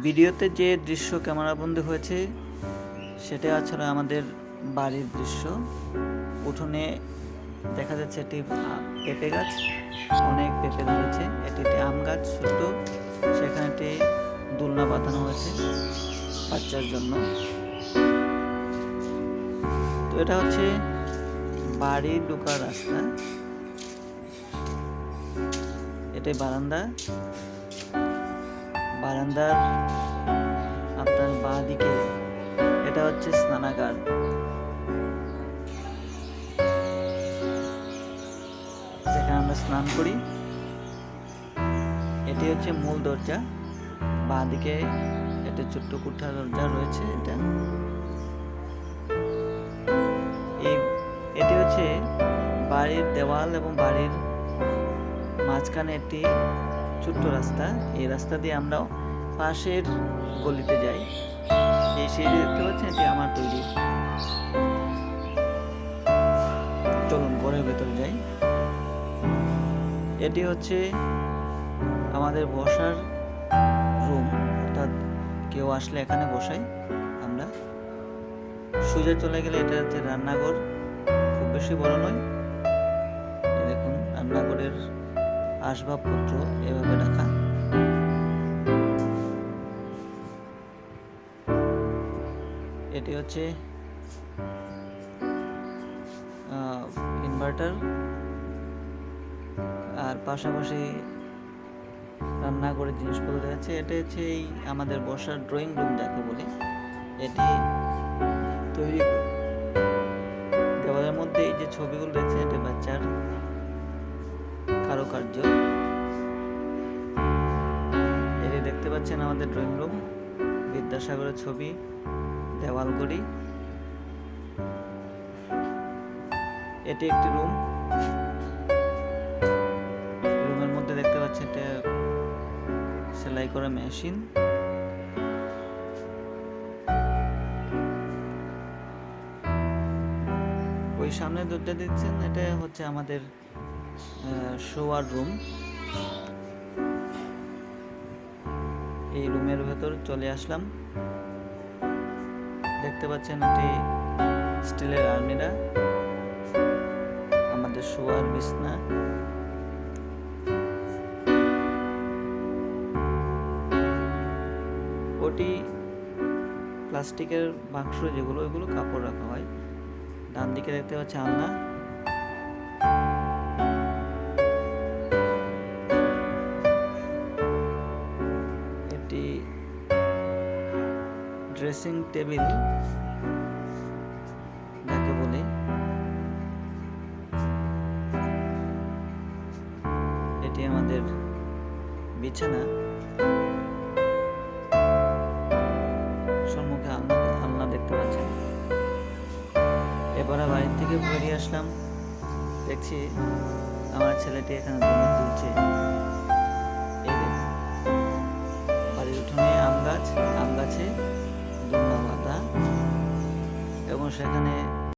ভিডিওতে যে দৃশ্য ক্যামেরাবন্দি হয়েছে, সেটা আসলে আমাদের বাড়ির দৃশ্য। উঠোনে দেখা যাচ্ছে একটি পেঁপে গাছ, অনেক পেঁপে ধরেছে। এটি একটি আম গাছ ছোট সেখানে একটি দোলনা বাঁধানো হয়েছে বাচ্চার জন্য। তো এটা হচ্ছে বাড়ি ঢোকার রাস্তা। এটাই বারান্দা। বারান্দার আপনার বাঁ দিকে। এটা হচ্ছে স্নানাগার। যেখানে আমরা স্নান করি, এটি হচ্ছে মূল দরজা। বাঁ দিকে একটা ছোট্ট কুঠা দরজা রয়েছে এটা। এটি হচ্ছে বাড়ির দেওয়াল এবং বাড়ির মাঝখানে একটি ছোট্ট রাস্তা, এই রাস্তা দিয়ে আমরা পাশের গলিতে যাই। এই সেই দেখতে পাচ্ছেন, এটি আমার তৈরি। চলুন ঘরের ভেতরে যাই। এটি হচ্ছে আমাদের বসার রুম। অর্থাৎ কেউ আসলে এখানে বসাই আমরা। সোজা চলে গেলে এটা হচ্ছে রান্নাঘর। খুব বেশি বড় নয়। দেখুন, রান্নাঘরের আসবাবপত্র এভাবে রাখা। এটি হচ্ছে ইনভার্টার আর পাশাপাশি রান্নাঘরের জিনিসপত্র দেখা যাচ্ছে এটা হচ্ছে এই আমাদের বসার ড্রয়িং রুম যাকে বলে। এটি তৈরি দেওয়ালের মধ্যে এই যে ছবিগুলো রয়েছে, এটা বাচ্চার কারুকার্য এটি দেখতে পাচ্ছেন আমাদের ড্রয়িং রুম বিদ্যাসাগরের ছবি দেওয়ালগড়ি এটি একটি রুম রুমের মধ্যে দেখতে পাচ্ছেন এটা সেলাই করা মেশিন। ওই সামনে দরজা দেখছেন এটা হচ্ছে আমাদের শোয়ার রুম এই রুমের ভেতর চলে আসলাম। দেখতে পাচ্ছেন এটি স্টিলের আলমিরা আমাদের শোয়ার বিছনা। ওটি প্লাস্টিকের বাক্স যেগুলো, ওইগুলো কাপড় রাখা হয়। ডান দিকে দেখতে পাচ্ছি আলনা। ড্রেসিং টেবিল যাকে বলে এটি আমাদের বিছানা। সম্মুখে আলনা দেখতে পাচ্ছেন। এবারে বাড়ি থেকে বেরিয়ে আসলাম। দেখছি আমার ছেলেটি এখানে তুলছে সেখানে